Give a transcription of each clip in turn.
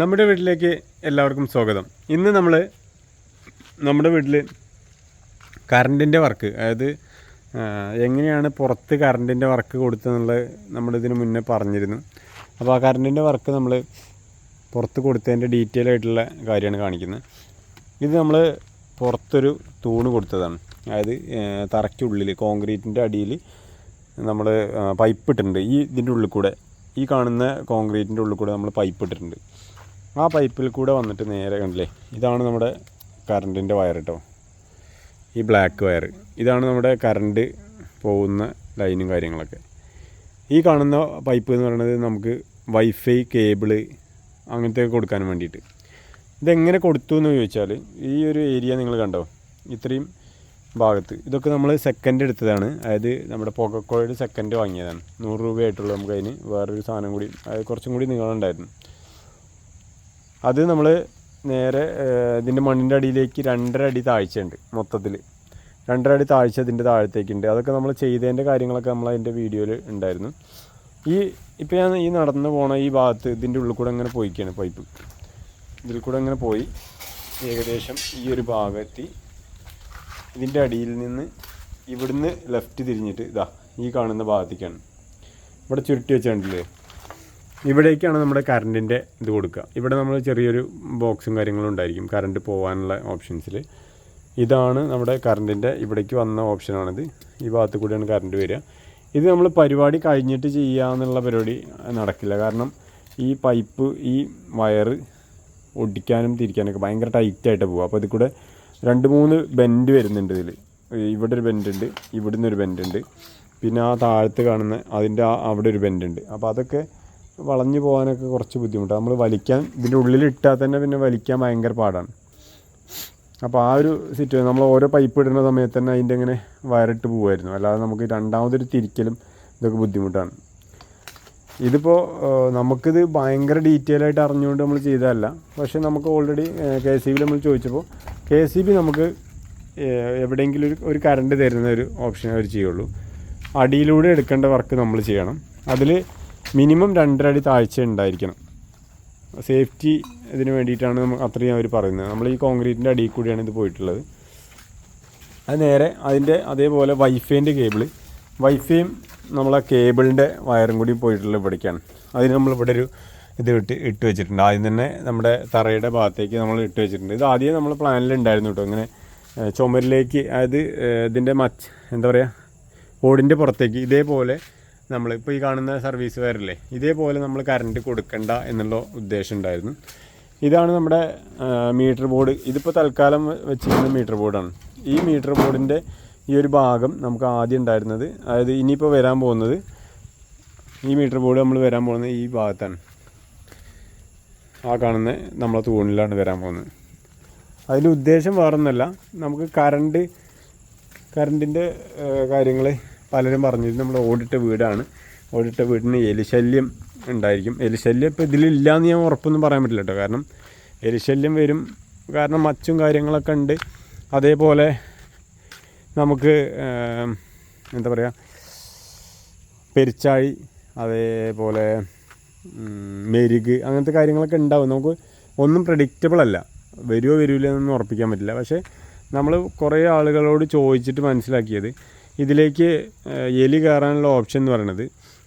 നമ്മുടെ വീട്ടിലേക്ക് എല്ലാവർക്കും സ്വാഗതം. ഇന്ന് നമ്മൾ നമ്മുടെ വീട്ടിൽ കറണ്ടിന്റെ വർക്ക് അതായത് എങ്ങനെയാണ് പുറത്ത് കറണ്ടിന്റെ വർക്ക് കൊടുത്തതെന്നുള്ളത് നമ്മളിതിന് മുന്നേ പറഞ്ഞിരുന്നു. അപ്പോൾ ആ കറണ്ടിന്റെ വർക്ക് നമ്മൾ പുറത്ത് കൊടുത്തതിന്റെ ഡീറ്റെയിൽ ആയിട്ടുള്ള കാര്യമാണ് കാണിക്കുന്നത്. ഇത് നമ്മൾ പുറത്തൊരു തൂണ് കൊടുത്തതാണ്. അതായത് തറയ്ക്കുള്ളിൽ കോൺക്രീറ്റിന്റെ അടിയിൽ നമ്മൾ പൈപ്പ് ഇട്ടിട്ടുണ്ട്. ഈ ഇതിന്റെ ഉള്ളിൽ കൂടെ ഈ കാണുന്ന കോൺക്രീറ്റിന്റെ ഉള്ളിൽ കൂടെ നമ്മൾ പൈപ്പ് ഇട്ടിട്ടുണ്ട്. ആ പൈപ്പിൽ കൂടെ വന്നിട്ട് നേരെ കണ്ടില്ലേ? ഇതാണ് നമ്മുടെ കറണ്ടിന്റെ വയർ കേട്ടോ ഈ ബ്ലാക്ക് വയർ ഇതാണ് നമ്മുടെ കറണ്ട് പോകുന്ന ലൈനും കാര്യങ്ങളൊക്കെ. ഈ കാണുന്ന പൈപ്പ് എന്ന് പറയുന്നത് നമുക്ക് വൈഫൈ കേബിൾ അങ്ങനത്തെ കൊടുക്കാൻ വേണ്ടിയിട്ട്. ഇതെങ്ങനെ കൊടുത്തു എന്ന് ചോദിച്ചാൽ ഈ ഒരു ഏരിയ നിങ്ങൾ കണ്ടോ? ഇത്രയും ഭാഗത്ത്. ഇതൊക്കെ നമ്മൾ സെക്കൻഡ് എടുത്തതാണ്. അതായത് നമ്മുടെ പുകക്കോയുടെ സെക്കൻഡ് വാങ്ങിയതാണ്. നൂറ് രൂപയായിട്ടുള്ളൂ നമുക്ക് അതിന് വേറൊരു സാധനം കൂടി. അത് കുറച്ചും കൂടി നീളമുണ്ടായിരുന്നു. അത് നമ്മൾ നേരെ ഇതിന്റെ മണ്ണിന്റെ അടിയിലേക്ക് രണ്ടര അടി താഴ്ചയുണ്ട് മൊത്തത്തിൽ രണ്ടര അടി താഴ്ച ഇതിന്റെ താഴത്തേക്കുണ്ട്. അതൊക്കെ നമ്മൾ ചെയ്തതിന്റെ കാര്യങ്ങളൊക്കെ നമ്മൾ അതിന്റെ വീഡിയോയിൽ ഉണ്ടായിരുന്നു. ഈ ഇപ്പോൾ ഞാൻ ഈ നടന്നു പോണ ഈ ഭാഗത്ത് ഇതിന്റെ ഉള്ളിൽ കൂടെ അങ്ങനെ പോയിക്കാണ് പൈപ്പ്. ഇതിൽ കൂടെ അങ്ങനെ പോയി ഏകദേശം ഈ ഒരു ഭാഗത്തി ഇതിന്റെ അടിയിൽ നിന്ന് ഇവിടുന്ന് ലെഫ്റ്റ് തിരിഞ്ഞിട്ട് ഇതാ ഈ കാണുന്ന ഭാഗത്തേക്കാണ്. ഇവിടെ ചുരുട്ടി വെച്ചിട്ടുണ്ടല്ലേ ഇവിടേക്കാണ് നമ്മുടെ കറണ്ടിന്റെ ഇത് കൊടുക്കുക. ഇവിടെ നമ്മൾ ചെറിയൊരു ബോക്സും കാര്യങ്ങളും ഉണ്ടായിരിക്കും കറണ്ട് പോകാനുള്ള ഓപ്ഷൻസിൽ ഇതാണ് നമ്മുടെ കറണ്ടിന്റെ ഇവിടേക്ക് വന്ന ഓപ്ഷനാണിത്. ഈ ഭാഗത്ത് കൂടിയാണ് കറണ്ട് വരിക. ഇത് നമ്മൾ പരിപാടി കഴിഞ്ഞിട്ട് ചെയ്യാമെന്നുള്ള പരിപാടി നടക്കില്ല. കാരണം ഈ പൈപ്പ് ഈ വയറ് ഒടിക്കാനും തിരിക്കാനൊക്കെ ഭയങ്കര ടൈറ്റായിട്ട് പോകും അപ്പോൾ ഇതിൽ കൂടെ രണ്ട് മൂന്ന് ബെൻഡ് വരുന്നുണ്ട് ഇതിൽ ഇവിടെ ഒരു ബെൻഡ് ഉണ്ട് ഇവിടുന്ന് ഒരു ബെൻഡ് ഉണ്ട് പിന്നെ ആ താഴത്ത് കാണുന്ന അതിന്റെ ആ അവിടെ ഒരു ബെൻഡ് ഉണ്ട് അപ്പോൾ അതൊക്കെ വളഞ്ഞു പോകാനൊക്കെ കുറച്ച് ബുദ്ധിമുട്ടാണ് നമ്മൾ വലിക്കാൻ ഇതിന്റെ ഉള്ളിൽ ഇട്ടാൽ തന്നെ പിന്നെ വലിക്കാൻ ഭയങ്കര പാടാണ്. അപ്പോൾ ആ ഒരു സിറ്റുവേഷൻ നമ്മൾ ഓരോ പൈപ്പ് ഇടുന്ന സമയത്ത് തന്നെ അതിന്റെ ഇങ്ങനെ വയറിട്ട് പോകുമായിരുന്നു അല്ലാതെ നമുക്ക് രണ്ടാമതൊരു തിരിക്കലും ഇതൊക്കെ ബുദ്ധിമുട്ടാണ്. ഇതിപ്പോൾ നമുക്കിത് ഭയങ്കര ഡീറ്റെയിൽ ആയിട്ട് അറിഞ്ഞുകൊണ്ട് നമ്മൾ ചെയ്തതല്ല. പക്ഷെ നമുക്ക് ഓൾറെഡി കെ സി ബിയിൽ നമ്മൾ ചോദിച്ചപ്പോൾ കെ സി ബി നമുക്ക് എവിടെയെങ്കിലും ഒരു ഒരു കറണ്ട് തരുന്ന ഒരു ഓപ്ഷൻ അവർ ചെയ്യുള്ളൂ. അടിയിലൂടെ എടുക്കേണ്ട വർക്ക് നമ്മൾ ചെയ്യണം. അതിൽ മിനിമം രണ്ടര അടി താഴ്ച ഉണ്ടായിരിക്കണം. സേഫ്റ്റി ഇതിന് വേണ്ടിയിട്ടാണ് നമ്മൾ അത്രയും അവർ പറയുന്നത്. നമ്മൾ ഈ കോൺക്രീറ്റിന്റെ അടിയിൽ കൂടിയാണ് ഇത് പോയിട്ടുള്ളത്. അത് നേരെ അതിന്റെ അതേപോലെ വൈഫൈന്റെ കേബിൾ വൈഫൈയും നമ്മളെ കേബിളിന്റെ വയറും കൂടി പോയിട്ടുള്ള ഇവിടേക്കാണ്. അതിന് നമ്മൾ ഇവിടെ ഒരു ഇത് ഇട്ട് ഇട്ട് വെച്ചിട്ടുണ്ട്. ആദ്യം തന്നെ നമ്മുടെ തറയുടെ ഭാഗത്തേക്ക് നമ്മൾ ഇട്ട് വെച്ചിട്ടുണ്ട്. ഇത് ആദ്യം നമ്മൾ പ്ലാനിൽ ഉണ്ടായിരുന്നു കേട്ടോ. ഇങ്ങനെ ചുമരിലേക്ക് അതായത് ഇതിന്റെ മച്ച് എന്താ പറയുക ഓടിന്റെ പുറത്തേക്ക് ഇതേപോലെ നമ്മളിപ്പോൾ ഈ കാണുന്ന സർവീസ് വയറില്ലേ ഇതേപോലെ നമ്മൾ കറണ്ട് കൊടുക്കണ്ട എന്നുള്ള ഉദ്ദേശം ഉണ്ടായിരുന്നു. ഇതാണ് നമ്മുടെ മീറ്റർ ബോർഡ് ഇതിപ്പോൾ തൽക്കാലം വെച്ചിരിക്കുന്ന മീറ്റർ ബോർഡാണ് ഈ മീറ്റർ ബോർഡിന്റെ ഈ ഒരു ഭാഗം നമുക്ക് ആദ്യം ഉണ്ടായിരുന്നത് അതായത് ഇനിയിപ്പോൾ വരാൻ പോകുന്നത് ഈ മീറ്റർ ബോർഡ് നമ്മൾ വരാൻ പോകുന്നത് ഈ ഭാഗത്താണ്. ആ കാണുന്ന നമ്മളെ തൂണിലാണ് വരാൻ പോകുന്നത്. അതിന്റെ ഉദ്ദേശം വേറൊന്നുമല്ല നമുക്ക് കറണ്ട് കറണ്ടിന്റെ കാര്യങ്ങൾ പലരും പറഞ്ഞിരുന്നു നമ്മൾ ഓടിട്ട വീടാണ്. ഓടിട്ട വീടിന് എലിശല്യം ഉണ്ടായിരിക്കും. എലിശല്യം ഇപ്പോൾ ഇതിലില്ല എന്ന് ഞാൻ ഉറപ്പൊന്നും പറയാൻ പറ്റില്ല കേട്ടോ. കാരണം എലിശല്യം വരും. കാരണം മച്ചും കാര്യങ്ങളൊക്കെ ഉണ്ട്. അതേപോലെ നമുക്ക് എന്താ പറയുക പെരിച്ചാഴി അതേപോലെ മെരുക് അങ്ങനത്തെ കാര്യങ്ങളൊക്കെ ഉണ്ടാവും. നമുക്ക് ഒന്നും പ്രഡിക്റ്റബിൾ അല്ല. വരുമോ വരില്ല എന്നൊന്നും ഉറപ്പിക്കാൻ പറ്റില്ല. പക്ഷേ നമ്മൾ കുറേ ആളുകളോട് ചോദിച്ചിട്ട് മനസ്സിലാക്കിയത് ഇതിലേക്ക് എലി കയറാനുള്ള ഓപ്ഷൻ എന്ന് പറയുന്നത്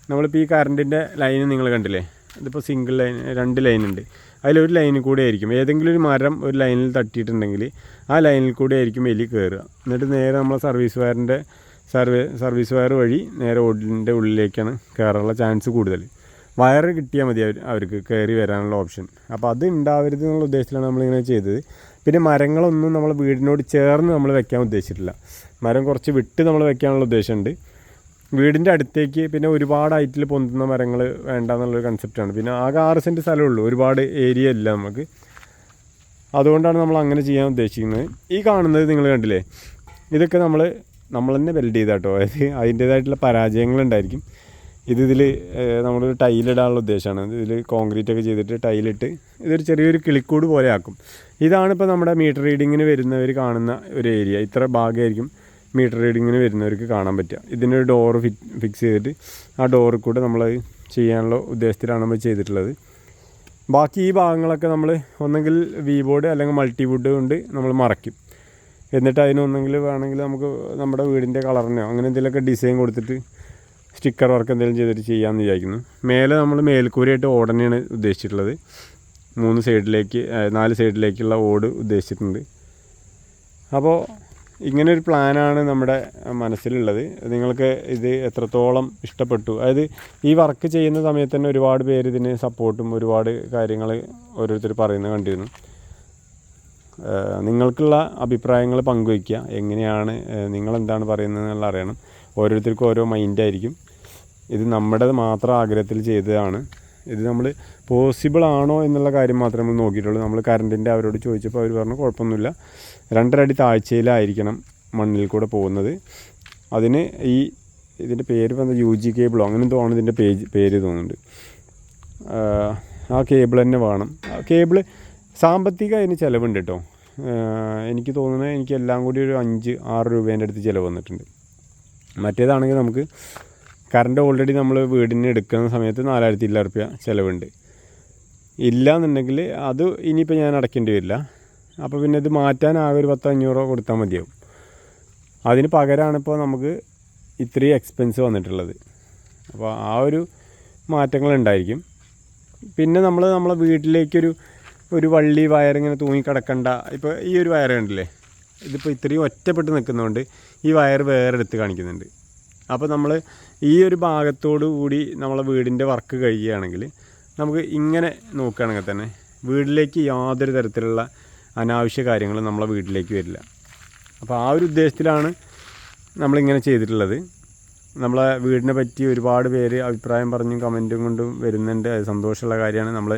നമ്മളിപ്പോൾ ഈ കറണ്ടിന്റെ ലൈന് നിങ്ങൾ കണ്ടില്ലേ? ഇതിപ്പോൾ സിംഗിൾ ലൈൻ രണ്ട് ലൈൻ ഉണ്ട്. അതിലൊരു ലൈനിൽ കൂടെ ആയിരിക്കും. ഏതെങ്കിലും ഒരു മരം ഒരു ലൈനിൽ തട്ടിയിട്ടുണ്ടെങ്കിൽ ആ ലൈനിൽ കൂടെ ആയിരിക്കും എലി കയറുക. എന്നിട്ട് നേരെ നമ്മളെ സർവീസ് വയറിന്റെ സർവേ സർവീസ് വയർ വഴി നേരെ ഓടിന്റെ ഉള്ളിലേക്കാണ് കയറാനുള്ള ചാൻസ് കൂടുതൽ. വയർ കിട്ടിയാൽ മതി അവർ അവർക്ക് കയറി വരാനുള്ള ഓപ്ഷൻ അപ്പോൾ അത് ഉണ്ടാവരുത് എന്നുള്ള ഉദ്ദേശത്തിലാണ് നമ്മളിങ്ങനെ ചെയ്തത്. പിന്നെ മരങ്ങളൊന്നും നമ്മൾ വീടിനോട് ചേർന്ന് നമ്മൾ വെക്കാൻ ഉദ്ദേശിച്ചിട്ടില്ല. മരം കുറച്ച് വിട്ട് നമ്മൾ വെക്കാനുള്ള ഉദ്ദേശമുണ്ട്. വീടിന്റെ അടുത്തേക്ക് പിന്നെ ഒരുപാട് ഹൈറ്റിൽ പൊന്തുന്ന മരങ്ങൾ വേണ്ട എന്നുള്ളൊരു കൺസെപ്റ്റാണ് പിന്നെ ആകെ ആറ് സെന്റ് സ്ഥലമുള്ളൂ ഒരുപാട് ഏരിയ ഇല്ല നമുക്ക്. അതുകൊണ്ടാണ് നമ്മൾ അങ്ങനെ ചെയ്യാൻ ഉദ്ദേശിക്കുന്നത്. ഈ കാണുന്നത് നിങ്ങൾ കണ്ടില്ലേ? ഇതൊക്കെ നമ്മൾ നമ്മൾ തന്നെ വെൽഡ് ചെയ്താട്ടോ. അതായത് അതിന്റേതായിട്ടുള്ള പരാജയങ്ങളുണ്ടായിരിക്കും ഇത് ഇതിൽ നമ്മളൊരു ടൈലിടാനുള്ള ഉദ്ദേശമാണ്. ഇതിൽ കോൺക്രീറ്റ് ഒക്കെ ചെയ്തിട്ട് ടൈലിട്ട് ഇതൊരു ചെറിയൊരു കിളിക്കൂട് പോലെ ആക്കും. ഇതാണ് ഇപ്പോൾ നമ്മുടെ മീറ്റർ റീഡിങ്ങിന് വരുന്നവർ കാണുന്ന ഒരു ഏരിയ ഇത്ര ഭാഗമായിരിക്കും മീറ്റർ റീഡിങ്ങിന് വരുന്നവർക്ക് കാണാൻ പറ്റുക. ഇതിനൊരു ഡോറ് ഫി ഫിക്സ് ചെയ്തിട്ട് ആ ഡോറിൽ കൂടെ നമ്മൾ ചെയ്യാനുള്ള ഉദ്ദേശത്തിലാണ് നമ്മൾ ചെയ്തിട്ടുള്ളത്. ബാക്കി ഈ ഭാഗങ്ങളൊക്കെ നമ്മൾ ഒന്നെങ്കിൽ വി ബോർഡ് അല്ലെങ്കിൽ മൾട്ടി വുഡ് കൊണ്ട് നമ്മൾ മറയ്ക്കും. എന്നിട്ട് അതിനൊന്നെങ്കിൽ വേണമെങ്കിൽ നമുക്ക് നമ്മുടെ വീടിന്റെ കളറിനോ അങ്ങനെ എന്തെങ്കിലുമൊക്കെ ഡിസൈൻ കൊടുത്തിട്ട് സ്റ്റിക്കർ വർക്ക് എന്തെങ്കിലും ചെയ്തിട്ട് ചെയ്യാമെന്ന് വിചാരിക്കുന്നു. മേലെ നമ്മൾ മേൽക്കൂരയായിട്ട് ഓടനെയാണ് ഉദ്ദേശിച്ചിട്ടുള്ളത്. മൂന്ന് സൈഡിലേക്ക് നാല് സൈഡിലേക്കുള്ള ഓട് ഉദ്ദേശിച്ചിട്ടുണ്ട്. അപ്പോൾ ഇങ്ങനെ ഒരു പ്ലാനാണ് നമ്മുടെ മനസ്സിലുള്ളത്. നിങ്ങൾക്ക് ഇത് എത്രത്തോളം ഇഷ്ടപ്പെട്ടു? അതായത് ഈ വർക്ക് ചെയ്യുന്ന സമയത്ത് തന്നെ ഒരുപാട് പേര് ഇതിന് സപ്പോർട്ടും ഒരുപാട് കാര്യങ്ങൾ ഓരോരുത്തർ പറയുന്നത് കണ്ടിരുന്നു. നിങ്ങൾക്കുള്ള അഭിപ്രായങ്ങൾ പങ്കുവയ്ക്കുക. എങ്ങനെയാണ് നിങ്ങളെന്താണ് പറയുന്നത് എന്നുള്ള അറിയണം. ഓരോരുത്തർക്കും ഓരോ മൈൻഡായിരിക്കും ഇത് നമ്മുടെ മാത്രം ആഗ്രഹത്തിൽ ചെയ്തതാണ്. ഇത് നമ്മൾ പോസിബിൾ ആണോ എന്നുള്ള കാര്യം മാത്രമേ നമ്മൾ നോക്കിയിട്ടുള്ളൂ. നമ്മൾ കറണ്ടിന്റെ അവരോട് ചോദിച്ചപ്പോൾ അവർ പറഞ്ഞു കുഴപ്പമൊന്നുമില്ല. രണ്ടര അടി താഴ്ചയിലായിരിക്കണം മണ്ണിൽ കൂടെ പോകുന്നത്. അതിന് ഈ ഇതിന്റെ പേര് പറഞ്ഞാൽ യു ജി കേബിളോ അങ്ങനെ ആണ് ഇതിന്റെ പേജ് പേര് തോന്നുന്നുണ്ട്. ആ കേബിൾ തന്നെ വേണം. ആ കേബിൾ സാമ്പത്തികം അതിന് ചിലവുണ്ട് കേട്ടോ. എനിക്ക് തോന്നുന്നത് എനിക്ക് എല്ലാം കൂടി ഒരു അഞ്ച് ആറ് രൂപേന്റെ അടുത്ത് ചിലവ് വന്നിട്ടുണ്ട്. മറ്റേതാണെങ്കിൽ നമുക്ക് കറണ്ട് ഓൾറെഡി നമ്മൾ വീടിന് എടുക്കുന്ന സമയത്ത് നാലായിരത്തി ഇല്ല റുപ്യ ചിലവുണ്ട്. ഇല്ല എന്നുണ്ടെങ്കിൽ അത് ഇനിയിപ്പോൾ ഞാൻ അടയ്ക്കേണ്ടി വരില്ല. അപ്പോൾ പിന്നെ ഇത് മാറ്റാൻ ആകെ ഒരു പത്തോ കൊടുത്താൽ മതിയാവും. അതിന് പകരമാണ് ഇപ്പോൾ നമുക്ക് ഇത്രയും എക്സ്പെൻസ് വന്നിട്ടുള്ളത്. അപ്പോൾ ആ ഒരു മാറ്റങ്ങൾ ഉണ്ടായിരിക്കും. പിന്നെ നമ്മൾ നമ്മളെ വീട്ടിലേക്കൊരു ഒരു വള്ളി വയറിങ്ങനെ തൂങ്ങി കിടക്കണ്ട. ഇപ്പോൾ ഈ ഒരു വയർ കണ്ടില്ലേ? ഇതിപ്പോൾ ഇത്രയും ഒറ്റപ്പെട്ട് നിൽക്കുന്നതുകൊണ്ട് ഈ വയർ വേറെ എടുത്ത് കാണിക്കുന്നുണ്ട്. അപ്പോൾ നമ്മൾ ഈ ഒരു ഭാഗത്തോടു കൂടി നമ്മളെ വീടിന്റെ വർക്ക് കഴിയുകയാണെങ്കിൽ നമുക്ക് ഇങ്ങനെ നോക്കുകയാണെങ്കിൽ തന്നെ വീട്ടിലേക്ക് യാതൊരു തരത്തിലുള്ള അനാവശ്യ കാര്യങ്ങളും നമ്മളെ വീട്ടിലേക്ക് വരില്ല. അപ്പോൾ ആ ഒരു ഉദ്ദേശത്തിലാണ് നമ്മളിങ്ങനെ ചെയ്തിട്ടുള്ളത്. നമ്മളെ വീടിനെ പറ്റി ഒരുപാട് പേര് അഭിപ്രായം പറഞ്ഞും കമന്റും കൊണ്ടും വരുന്നുണ്ട്. അത് സന്തോഷമുള്ള കാര്യമാണ്. നമ്മൾ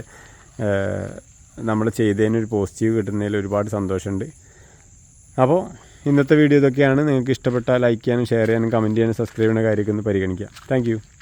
നമ്മൾ ചെയ്തതിനൊരു പോസിറ്റീവ് കിട്ടുന്നതിൽ ഒരുപാട് സന്തോഷമുണ്ട്. അപ്പോൾ ഇന്നത്തെ വീഡിയോ ഇതൊക്കെയാണ്. നിങ്ങൾക്ക് ഇഷ്ടപ്പെട്ടാൽ ലൈക്ക് ചെയ്യാനും ഷെയർ ചെയ്യാനും കമന്റ് ചെയ്യാനും സബ്സ്ക്രൈബ് ചെയ്യുന്ന കാര്യമൊക്കെ ഒന്ന് പരിഗണിക്കുക. താങ്ക്